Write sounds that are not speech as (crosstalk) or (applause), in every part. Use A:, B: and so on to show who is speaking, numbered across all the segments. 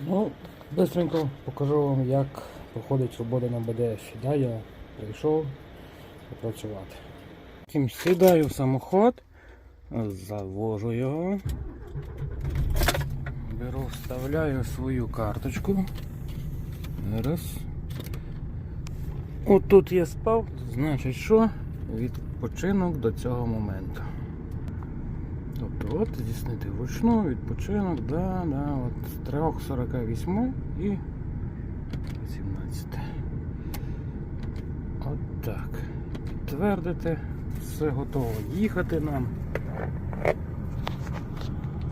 A: Ну, быстренько покажу вам, як проходить робота на БДФ. Да, я прийшов попрацювати. Потім сідаю в самоход, завожу його, беру, вставляю свою карточку. Раз. Отут я спав, значить що? Відпочинок до цього моменту. Тобто от здійснити вручну відпочинок, да, да, от з 3.48 і 17. От так. Підтвердити. Все готово їхати нам.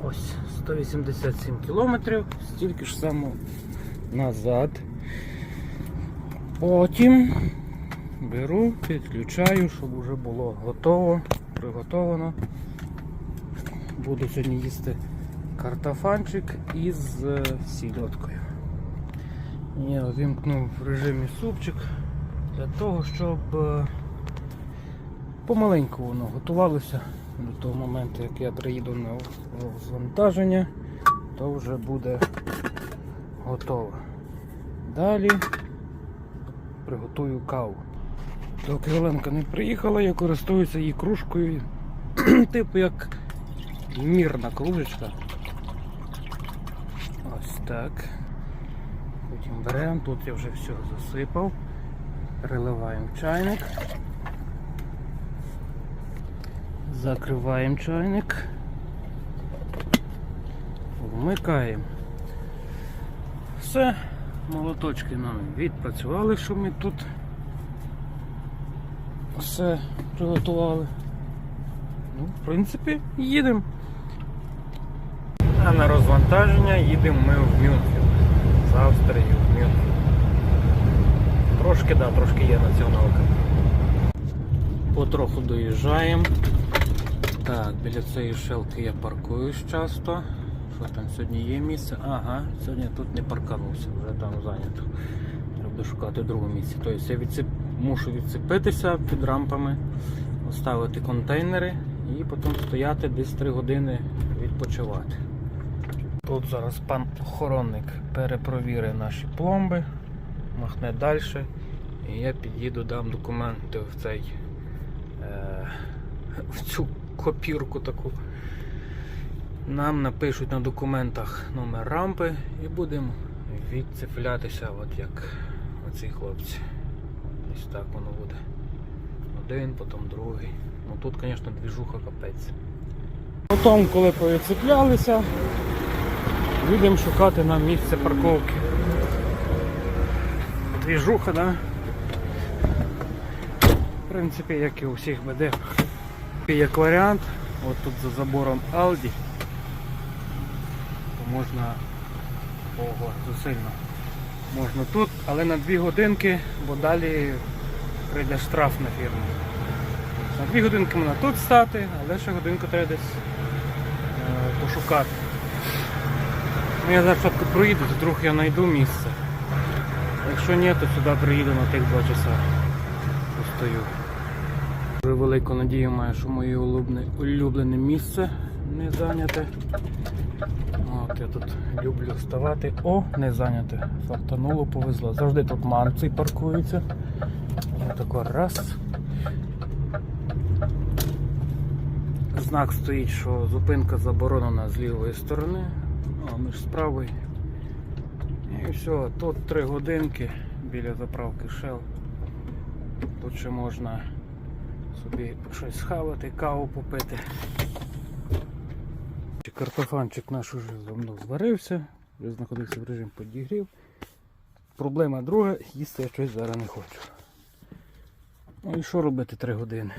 A: Ось 187 кілометрів, стільки ж само назад. Потім беру, підключаю, щоб вже було готово, приготовлено. Буду сьогодні їсти картофанчик із е, сільоткою. Я вимкнув в режимі супчик для того, щоб е, помаленьку воно готувалося до того моменту, як я приїду на звантаження, то вже буде готово. Далі приготую каву. Доки Оленка не приїхала, я користуюся її кружкою, (clears throat) типу як мірна кружечка. Ось так. Потім беремо, тут я вже все засипав. Переливаємо чайник. Закриваємо чайник. Вмикаємо. Все, молоточки нам відпрацювали, що ми тут все приготували. Ну, в принципі, їдемо. А на розвантаження їдемо ми в Мюнхен. З Австрії в Мюнхен. Трошки, да, трошки є націоналка. Потроху доїжджаємо. Так, біля цієї шелки я паркуюсь часто. Що там сьогодні є місце? Ага, сьогодні тут не парканувся, вже там зайнято. Треба шукати друге місце. Тобто я відсип... мушу відцепитися під рампами, поставити контейнери і потім стояти десь 3 години відпочивати. Тут зараз пан охоронник перепровірить наші пломби, махне далі. І я під'їду, дам документи в цей е, в цю копірку таку. Нам напишуть на документах номер рампи і будемо відцеплятися, от як оці хлопці. Ось так воно буде. Один, потім другий. Ну тут, звісно, двіжуха капець. Потім, коли повідцеплялися, їдемо шукати нам місце парковки. Двіжуха, да? В принципі, як і у всіх БД. Як варіант, от тут за забором Aldi, то можна ого, засильно. Можна тут, але на 2 годинки, бо далі прийде штраф на фірму. На 2 годинки можна тут стати, але ще годинку треба десь е, пошукати. Ну, я зараз спочатку проїду, то вдруг я знайду місце. Якщо ні, то сюди приїду на тих 2 часа. Постою. Дуже велику надію маю, що моє улюблене, місце не зайняте. От я тут люблю вставати. О, не зайняте. Фартануло, повезло. Завжди тут манці паркуються. Я тако раз. Знак стоїть, що зупинка заборонена з лівої сторони, ну, а ми ж з. І все, тут 3 годинки біля заправки Shell. Тут ще можна собі щось схавати, каву попити. Картофанчик наш уже давно зварився, вже знаходився в режимі підігрів. Проблема друга, їсти я щось зараз не хочу. Ну і що робити 3 години?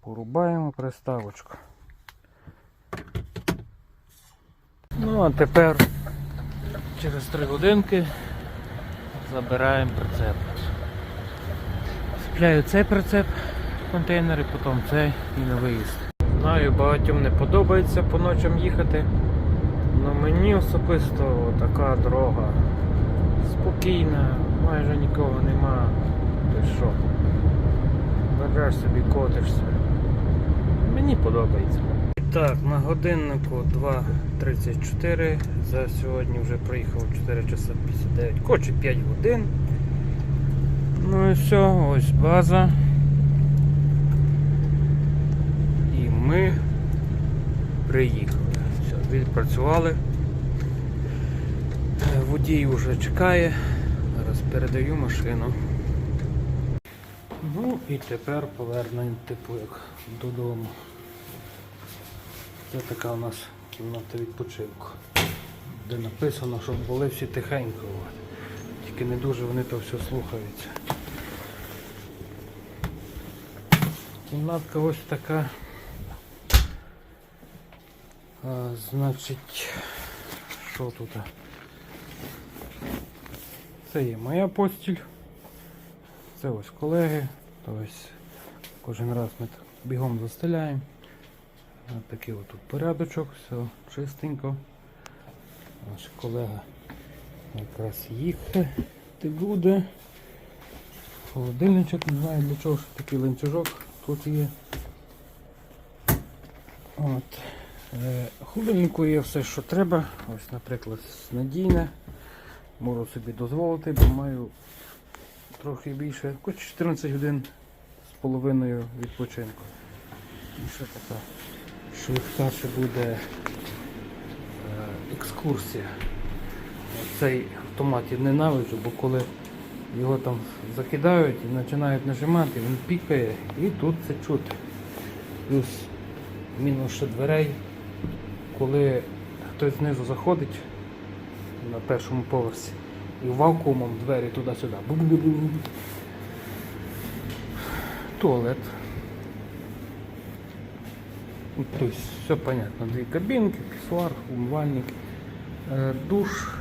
A: Порубаємо приставочку. Ну а тепер через 3 годинки забираємо прицеп. Цепляю цей прицеп в контейнери, потім цей і на виїзд. Знаю, багатьом не подобається по ночам їхати. але мені особисто така дорога спокійна, майже нікого нема. Ти що? Береш собі котишся. Мені подобається. Так, на годиннику 2.34. За сьогодні вже проїхав 4 часа 59, коротше 5 годин. Ну і все, ось база. І ми приїхали. Все, відпрацювали. Водій вже чекає. Зараз передаю машину. Ну і тепер повернення типу як додому. Це така у нас кімната відпочинку, де написано, щоб були всі тихенько. Тільки не дуже вони то все слухаються. Кімнатка ось така. А, значить, що тут? Це є моя постіль. Це ось колеги. Тобто кожен раз ми бігом застеляємо. Ось такий тут порядочок, все чистенько. Наш колега якраз їхати буде. Холодильничок, не знаю для чого ж такий ланцюжок тут є. От. Е, холодильнику є все, що треба. Ось, наприклад, надійне. Можу собі дозволити, бо маю трохи більше, хоч 14 годин з половиною відпочинку. І ще така швидка ще буде е, екскурсія. Цей автомат я ненавиджу, бо коли його там закидають і починають нажимати, він пікає і тут це чути. Плюс мінус ще дверей, коли хтось знизу заходить на першому поверсі і вакуумом двері туди-сюди. Туалет. Ну, То есть все понятно. Две кабинки, писсуар, умывальник, э, душ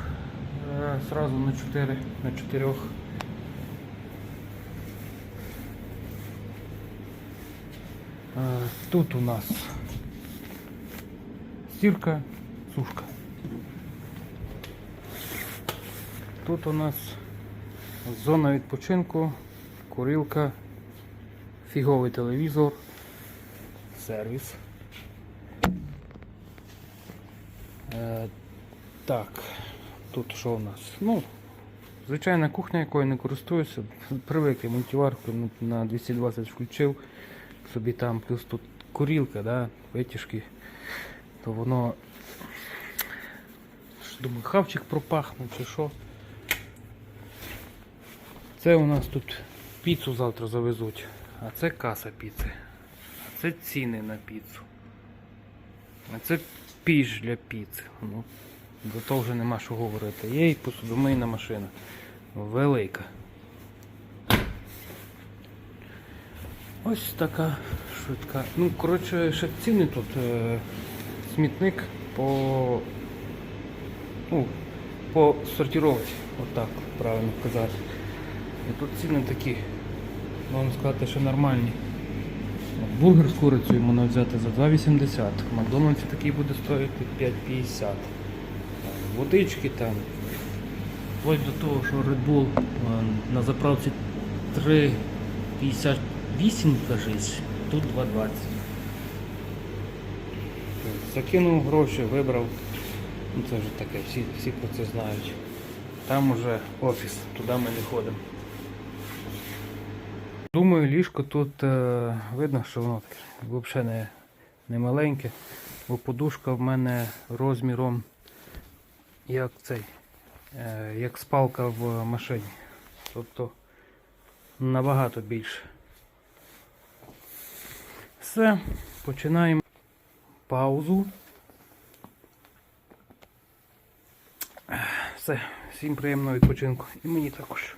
A: э, сразу на 4, на 4. Тут у нас стирка, сушка. Тут у нас зона відпочинку, курилка, фіговий телевізор, сервіс. Е, так, тут що у нас? Ну, звичайна кухня, якою не користуюся. Привик я мультиварку на- на 220 включив собі там, плюс тут курілка, да, витяжки, то воно ж, думаю, хавчик пропахнув чи що. Це у нас тут піцу завтра завезуть, а це каса піци. А це ціни на піцу. А це піч для піци. Ну, до того вже нема що говорити. Є і посудомийна машина. Велика. Ось така швидка. Ну, коротше, ще ціни тут. Е, смітник по. Ну, по сортировці, отак правильно казати. І тут ціни такі, можна сказати, що нормальні. Бургер з курицею можна взяти за 2,80. В Макдональдсі такий буде стоїти 5,50. Е, Водички там. Вплоть до того, що Red Bull е, на заправці 3,58 кажись, тут 2,20. Закинув гроші, вибрав. Ну це вже таке, всі, всі про це знають. Там уже офіс, туди ми не ходимо. Думаю, ліжко тут е, видно, що воно взагалі не, не маленьке, бо подушка в мене розміром як цей, е, як спалка в машині. Тобто набагато більше. Все, починаємо паузу. Все, всім приємного відпочинку. І мені також.